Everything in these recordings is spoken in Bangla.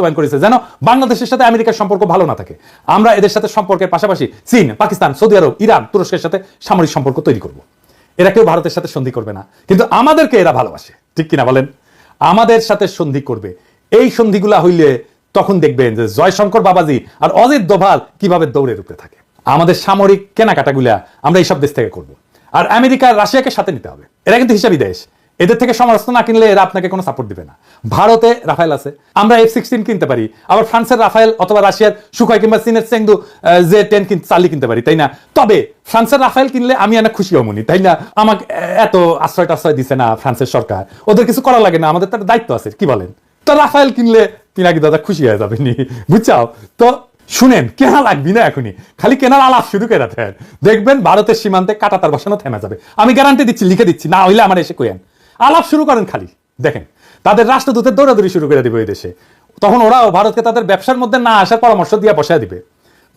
বাস্তবায়ন করেছে, যেন বাংলাদেশের সাথে আমেরিকার সম্পর্ক ভালো না থাকে। আমরা এদের সাথে সম্পর্কের পাশাপাশি চীন, পাকিস্তান, সৌদি আরব, ইরান, তুরস্কের সাথে সামরিক সম্পর্ক তৈরি করব। এরা কেউ ভারতের সাথে সন্ধি করবে না। কিন্তু আমাদেরকে এরা ভালোবাসে। ঠিক কিনা বলেন? আমাদের সাথে সন্ধি করবে। এই সন্ধিগুলা হইলে তখন দেখবেন যে জয়শঙ্কর বাবাজি আর অজিত দোভাল কীভাবে দৌড়ে রূপে থাকে। আমাদের সামরিক কেনাকাটাগুলা আমরা এইসব দেশ থেকে করব। আর আমেরিকা রাশিয়াকে সাথে নিতে হবে। এরা কিন্তু হিসাবই দেশ। এদের থেকে সমরাস্ত্র না কিনলে এরা আপনাকে কোনো সাপোর্ট দিবে না। ভারতে রাফায়েল আছে আমরা এফ সিক্সটিন কিনতে পারি আবার ফ্রান্সের রাফায়েল অথবা রাশিয়ার সুখাই কিংবা চেংদু আহ, যে টেন কিনতে চার্লি কিনতে পারি তাই না? তবে ফ্রান্সের রাফায়েল কিনলে আমি অনেক খুশি হমনি তাই না? আমাকে এত আশ্রয় টাশ্রয় দিছে না ফ্রান্সের সরকার ওদের কিছু করা লাগে না আমাদের তো একটা দায়িত্ব আছে কি বলেন? তো রাফায়েল কিনলে পিনাকি দাদা খুশি হয়ে যাবে নি বুঝছাও? তো শুনেন কেনা লাগবি না এখনই খালি কেনার আলাপ শুরু করে দেন। দেখবেন ভারতের সীমান্তে কাটাতার বসানো থেমে যাবে। আমি গ্যারান্টি দিচ্ছি লিখে দিচ্ছি না হইলে আমার এসে কইেন আলাপ শুরু করেন খালি। দেখেন, তাদের রাষ্ট্রদূতের দৌড়াদৌড়ি শুরু করে দিবে ওই দেশে। তখন ওরাও ভারতকে তাদের ব্যবসার মধ্যে না আসার পরামর্শ দিয়ে বসায় দিবে।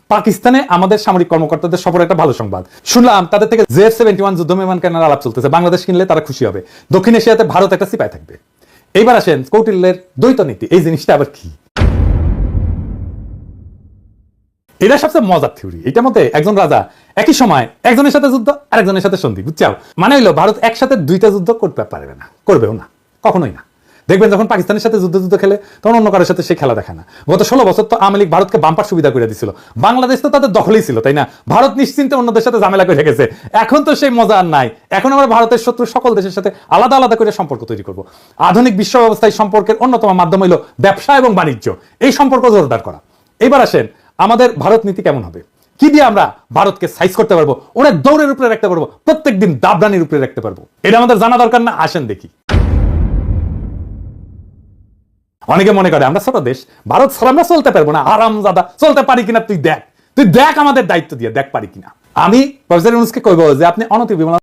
পাকিস্তানে আমাদের সামরিক কর্মকর্তাদের সফর একটা ভালো সংবাদ। শুনলাম, তাদের থেকে জে সেভেন্টি ওয়ান যুদ্ধ বিমান কেনার আলাপ চলতেছে। বাংলাদেশ কিনলে তারা খুশি হবে। দক্ষিণ এশিয়াতে ভারত একটা সিপাই থাকবে। এইবার আসেন কৌটিল্যের দ্বৈত নীতি। এই জিনিসটা আবার কি? এটা সবচেয়ে মজার থিওরি। এটার মধ্যে একজন রাজা, একই সময় একজনের সাথে যুদ্ধ আর একজনের সাথে সন্ধি বুঝছাও মানে হইল ভারত একসাথে দুইটা যুদ্ধ করতে পারবে না, করবেও না, কখনোই না। দেখবেন যখন পাকিস্তানের সাথে যুদ্ধ যুদ্ধ খেলে, তখন অন্য কারোর সাথে সে খেলা দেখে না। গত ষোলো বছর তো আওয়ামী লীগ ভারতকে বাম্পার সুবিধা করে দিছিল। বাংলাদেশ তো তাদের দখলেই ছিল, তাই না? ভারত নিশ্চিন্তে অন্যদের সাথে ঝামেলা করে গেছে। এখন তো সেই মজা আর নাই। এখন আমরা ভারতের শত্রু সকল দেশের সাথে আলাদা আলাদা করে সম্পর্ক তৈরি করব। আধুনিক বিশ্ব ব্যবস্থায় সম্পর্কের অন্যতম মাধ্যম হইল ব্যবসা এবং বাণিজ্য। এই সম্পর্ক জোরদার করা। এবার আসেন আমাদের ভারত নীতি কেমন হবে? কি দিয়ে আমরা ভারতকে সাইজ করতে পারব? অনেক দৌড়ের উপরে রাখতে পারব। প্রত্যেকদিন দাবরানির উপরে রাখতে পারব। এটা আমাদের জানা দরকার না, আসেন দেখি। অনেকে মনে করে, আমরা ছোট দেশ, ভারত ছাড়া আমরা চলতে পারব না। আরাম দাদা চলতে পারি কিনা তুই দেখ। তুই দেখ আমাদের দায়িত্ব দিয়ে, দেখ পারি কিনা। আমি প্রফেসর ইউনুসকে কইব যে, আপনি অনতি